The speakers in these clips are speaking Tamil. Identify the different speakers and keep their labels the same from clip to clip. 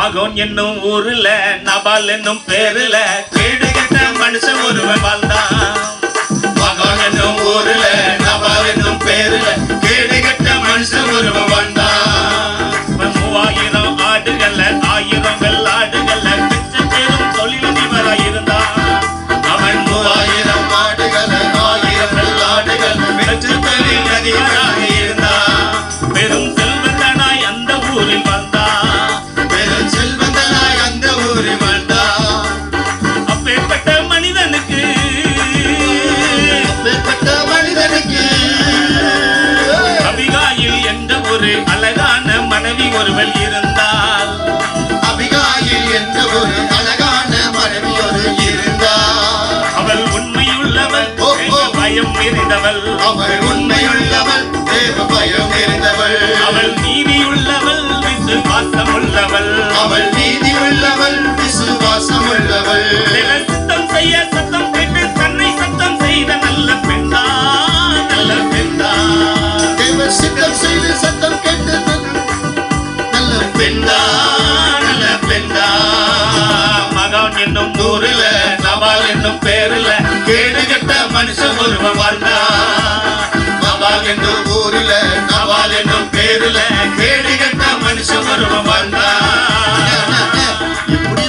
Speaker 1: மகன் என்னும் ஊருல நபால் என்னும் பேருல. கேடு கெட்ட மனுஷன் ஒருவன் வாழ்ந்தான். ஒருவள் இருந்தாள்
Speaker 2: அபிகாயில் என்ற ஒரு அழகான மனைவி ஒரு இருந்தார்.
Speaker 1: அவள் உண்மையுள்ளவள் பயம் நிறைந்தவள்.
Speaker 2: அவள் உண்மையுள்ளவள் தேவ பயம் இருந்தவள்
Speaker 1: அவள் நீதியுள்ளவள் விசுவாசம் உள்ளவள்
Speaker 2: அவள்
Speaker 1: என்னும் ஊருல நபால் என்னும் பேருல கேடு கெட்ட மனுஷன் ஒருவன் வாழ்ந்தா. மகான் என்னும் ஊருல நபால் என்னும் பேருல கேடு கெட்ட மனுஷன் ஒருவன்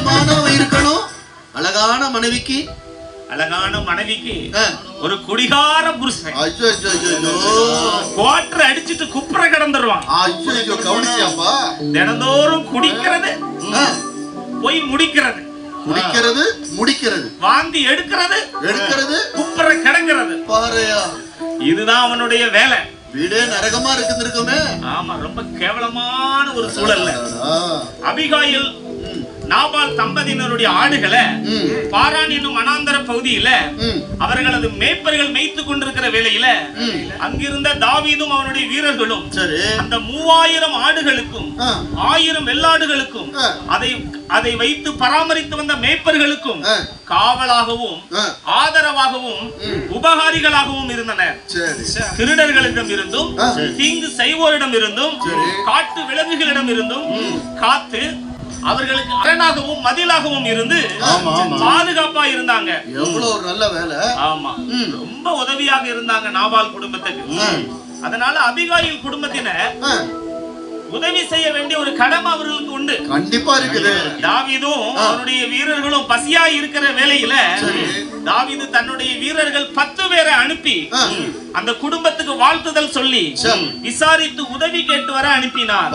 Speaker 2: மாணவன் இருக்கணும். அழகான மனைவிக்கு.
Speaker 1: அழகான மனைவிக்கு. ஒரு குடிகார புருஷன். குவாட்டர் அடிச்சிட்டு குப்புற கிடந்துருவான். தினந்தோறும் குடிக்கிறது. போய் முடிக்கிறது.
Speaker 2: குடிக்கிறது முடிக்கிறது.
Speaker 1: வாந்தி எடுக்கிறது
Speaker 2: எடுக்கிறது.
Speaker 1: குப்புற கிடங்கிறது
Speaker 2: பாறையா
Speaker 1: இதுதான் அவனுடைய வேலை.
Speaker 2: வீடே நரகமா இருக்குன்னு
Speaker 1: ஆமா ரொம்ப கேவலமான ஒரு சூழல்ல. அபிகாயில் நாபால் தம்பதியினருடைய ஆடுகளை பாரான் என்னும் மனாந்தர பகுதியில அவர்களது மேய்ப்பர்கள் மேய்த்து கொண்டிருக்கிற வேளையில. அங்கிருந்த தாவீதும் அவனுடைய வீரர்களும்
Speaker 2: சரி
Speaker 1: அந்த மூவாயிரம் ஆடுகளுக்கும் ஆயிரம் வெள்ளாடுகளுக்கும். அதை அதை வைத்து பராமரித்து வந்த மேய்ப்பர்களுக்கும் காவலாகவும் ஆதரவாகவும். உபகாரிகளாகவும் இருந்தனர் திருடர்களிடம் இருந்தும். தீங்கு செய்வோரிடம் இருந்தும். காட்டு விலங்குகளிடம் இருந்தும் காத்து அவர்களுக்கு அரணாகவும் மதிலாகவும் இருந்து. பாதுகாப்பா இருந்தாங்க.
Speaker 2: எவ்வளவு நல்ல வேலை.
Speaker 1: ஆமா. ரொம்ப உதவியாக இருந்தாங்க நாபால் குடும்பத்துக்கு. அதனால அபிகாயில் குடும்பத்தினர் உதவி செய்ய வேண்டிய ஒரு கடமை அவர்களுக்கு உண்டு.
Speaker 2: கண்டிப்பா இருக்குது.
Speaker 1: தாவீதும் அவருடைய வீரர்களும் பசியா இருக்கிற வேளையில
Speaker 2: சரி.
Speaker 1: தாவீது தன்னுடைய வீரர்கள் பத்து பேரை அனுப்பி அந்த குடும்பத்துக்கு வாழ்த்துதல் சொல்லி
Speaker 2: சரி.
Speaker 1: விசாரித்து உதவி கேட்டு வர அனுப்பினார்.